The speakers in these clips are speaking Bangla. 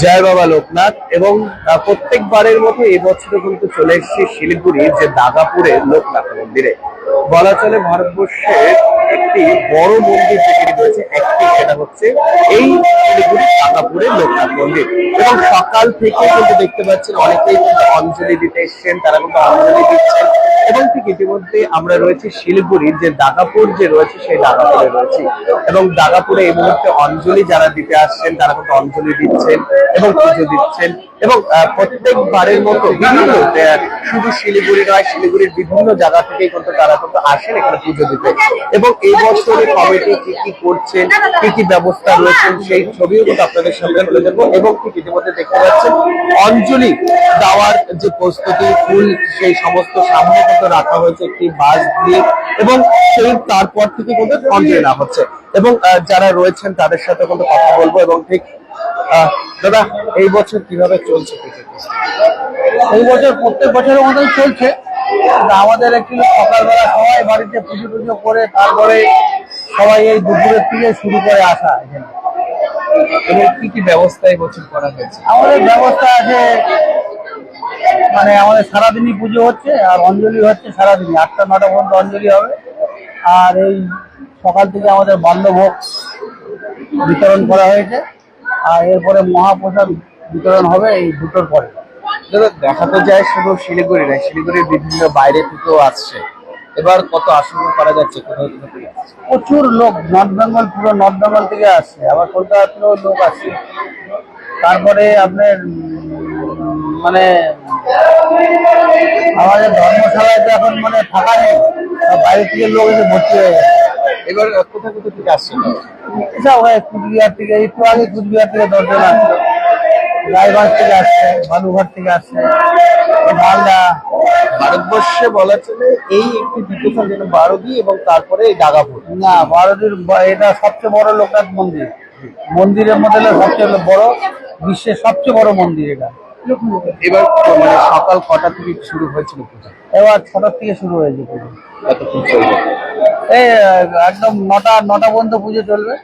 জয় বাবা লোকনাথ এবং প্রত্যেকবারের মতো এই বছরও কিন্তু চলে এসেছি শিলিগুড়ির যে দাগাপুরের লোকনাথ মন্দিরে। বলা চলে ভারতবর্ষের একটি বড় মন্দির যেটি রয়েছে, একটি সেটা হচ্ছে এই শিলিগুড়ির দাগাপুরের লোকনাথ মন্দির। এবং সকাল থেকে কিন্তু দেখতে পাচ্ছেন অনেকেই কিন্তু অঞ্জলি দিতে এসছেন, তারা কিন্তু অঞ্জলি দিচ্ছেন। এবং ঠিক ইতিমধ্যে আমরা রয়েছি শিলিগুড়ির যে দাগাপুর যে রয়েছে, সেই দাগাপুরে রয়েছি। এবং দাগাপুরে এই মুহূর্তে অঞ্জলি যারা দিতে আসছেন, তারা কিন্তু অঞ্জলি দিচ্ছেন এবং পুজো দিচ্ছেন। এবং প্রত্যেকবারের মতো বিভিন্ন শুধু শিলিগুড়ি নয়, শিলিগুড়ির বিভিন্ন জায়গা থেকে কিন্তু তারা কিন্তু আসেন এখানে পুজো দিতে। এবং এই বছরে কমিটি কি কি করছেন কি কি ব্যবস্থা রয়েছেন সেই ছবিও কিন্তু আপনাদের সামনে তুলে দেবো এবং ঠিক ইতিমধ্যে দেখতে পাচ্ছেন, অঞ্জলি দেওয়ার যে প্রস্তুতি, ফুল সেই সমস্ত সামনে কিন্তু রাখা হয়েছে একটি বাস দিয়ে। এবং সেই তারপর থেকে কিন্তু অঞ্জলি নেওয়া হচ্ছে। এবং যারা রয়েছেন তাদের সাথে কিন্তু কথা বলব এবং ঠিক দাদা এই বছর কীভাবে চলছে এই বছর প্রত্যেক বছরের মতোই চলছে। আমাদের একটু সকালবেলা সবাই বাড়িতে পুজো টুজো করে তারপরে সবাই এই দুপুরের থেকে শুরু করে আসা এখানে। এবং কি কি ব্যবস্থা এই বছর করা হয়েছে? আমাদের ব্যবস্থা আছে মানে আমাদের সারাদিনই পুজো হচ্ছে আর অঞ্জলি হচ্ছে সারাদিনই। আটটা নটা পর্যন্ত অঞ্জলি হবে। আর এই সকাল থেকে আমাদের বাল্যভোগ বিতরণ করা হয়েছে। আর এরপরে মহাপ্রসাদ বিতরণ হবে এই দুটোর পরে। দেখা তো যায় শুধু শিলিগুড়ি নয় শিলিগুড়ির বিভিন্ন বাইরে থেকেও আসছে। এবার কত আশঙ্কা করা যাচ্ছে কোথাও কোথাও থেকে প্রচুর লোক নর্থ বেঙ্গল পুরো নর্থ বেঙ্গল থেকে আসছে আবার কলকাতা থেকেও লোক আসছে। তারপরে আপনার মানে আমাদের ধর্মশালায় তো এখন মানে ফাঁকা নেই বাইরে থেকে লোক এসে ভর্তি হয়ে গেছে। এবার কোথা কোথা থেকে আসছে? এসব হয় কুচবিহার থেকে একটু আগে কুচবিহার থেকে দশজন আসছে। রায়গঞ্জ থেকে আসছে বালুঘাট থেকে আসছে মালদা। ভারতবর্ষে বলা চলে এই একটি দ্বিতীয় যেন বারোদি এবং তারপরে এই দাগাপুর না ভারতের ব- এটা সবচেয়ে বড় লোকনাথ মন্দির। মন্দিরের মধ্যে সবচেয়ে বড় বিশ্বের সবচেয়ে বড় মন্দির এটা। এবার মানে সকাল কটা থেকে শুরু হয়েছিল পুজো? এবার ছটার থেকে শুরু কতক্ষণ চলবে? এই একদম নটা নটা পর্যন্ত পুজো চলবে।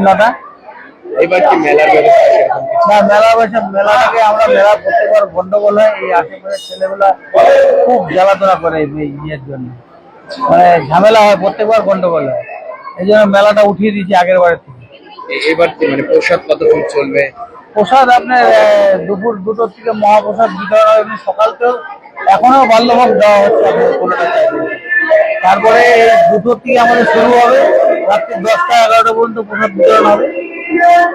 নটা। এবার কি মেলার ব্যবস্থা না মেলা বসে মেলাটাকে আমরা মেলা প্রত্যেকবার গন্ডগোল হয়। এই আশেপাশের ছেলেগুলা খুব জ্বালাতনা করে এই ইয়ের জন্য। মানে ঝামেলা হয় প্রত্যেকবার গন্ডগোল হয়। এই জন্য মেলাটা উঠিয়ে দিয়েছি আগের বারের থেকে। এ- এবার কি মানে প্রসাদ কতক্ষণ চলবে? প্রসাদ আপনার দুপুর দুটোর থেকে মহাপ্রসাদ বিতরণ হয় এমনি সকালতেও এখনও বাল্যভোগ দেওয়া হচ্ছে কোনোটা তারপরে দুটোর থেকে আমাদের শুরু হবে রাত্রি দশটা এগারোটা পর্যন্ত প্রসাদ বিতরণ হবে।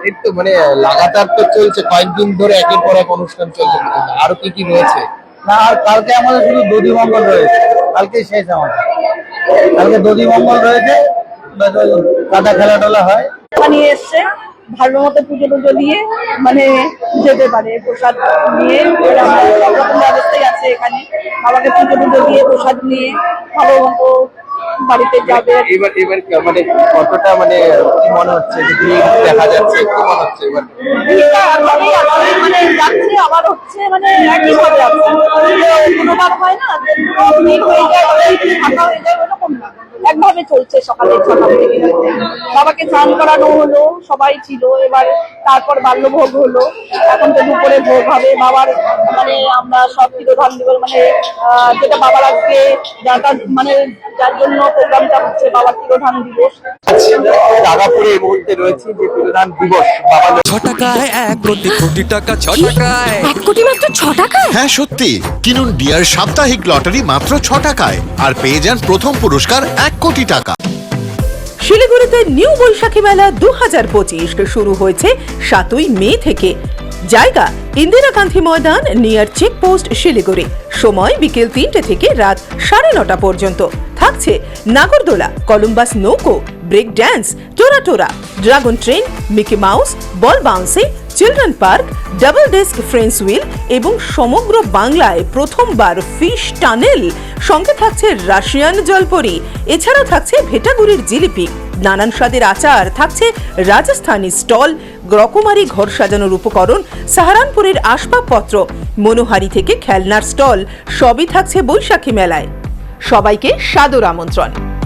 এই তো মানে লাগাতার তো চলছে কয়েকদিন ধরে একের পর এক অনুষ্ঠান চলছে। আরও কি কি রয়েছে? না আর কালকে আমাদের শুধু দধি মঙ্গল রয়েছে কালকে শেষ আমাদের। কালকে দধি মঙ্গল রয়েছে কাদা খেলা টেলা হয়। নিয়ে এসছে ভালো মতো পুজো টুজো দিয়ে মানে যেতে পারে প্রসাদ নিয়ে এরা সব রকম ব্যবস্থাই আছে এখানে। বাবাকে পুজো টুজো দিয়ে প্রসাদ নিয়ে ভালো মতো বাড়িতে যাবে। এবার এবার মানে কতটা মানে কি মনে হচ্ছে? যে ভিড় দেখা যাচ্ছে কি মনে হচ্ছে এবার। মানে যাচ্ছে আবার হচ্ছে মানে একই ভাবে কোনোবার হয় না ভিড় হয়ে যায় আবার ফাঁকা হয়ে যায় ওরকম না। একভাবে চলছে সকালে সকাল থেকে। বাবাকে স্নান করানো হলো সবাই ছিল। এবার তারপর বাল্যভোগ হলো। এখন তো দুপুরে ভোগ হবে। বাবার মানে আমরা সব তিরোধান দিব মানে যেটা বাবার আজকে যাটা মানে যার জন্য প্রোগ্রামটা হচ্ছে বাবার তিরোধান দিবস। এই মুহূর্তে রয়েছে যে দিবস বাবা ছ টাকায় এক কোটি কোটি টাকা ছ টাকায়। এক কোটি মাত্র ছ টাকায়? হ্যাঁ সত্যি। কিনুন ডিয়ার সাপ্তাহিক লটারি মাত্র ছ টাকায় আর পেয়ে যান প্রথম পুরস্কার এক কোটি টাকা। শিলিগুড়িতে নিউ বৈশাখী মেলা দু হাজার পঁচিশ শুরু হয়েছে সাতই মে থেকে। জায়গা, ইন্দিরা গান্ধী ময়দান নিয়ার চেকপোস্ট শিলিগুড়ি। সময় বিকেল তিনটে থেকে রাত সাড়ে নটা পর্যন্ত। থাকছে নাগরদোলা, কলম্বাস নৌকো break dance Tora Tora dragon train Mickey Mouse ball bouncing children park double desk Ferris wheel এবং সমগ্র বাংলায় প্রথমবার ফিশ টানেল সঙ্গে থাকছে রাশিয়ান জলপরি, এছাড়াও থাকছে ভেটাগুড়ির জিলিপি। নানান স্বাদের আচার, থাকছে রাজস্থানী স্টল রকমারি ঘর সাজানোর উপকরণ, সাহারানপুরের আসবাবপত্র, মনোহারি থেকে খেলনার স্টল, সবই থাকছে বৈশাখী মেলায়। সবাইকে সাদর আমন্ত্রণ।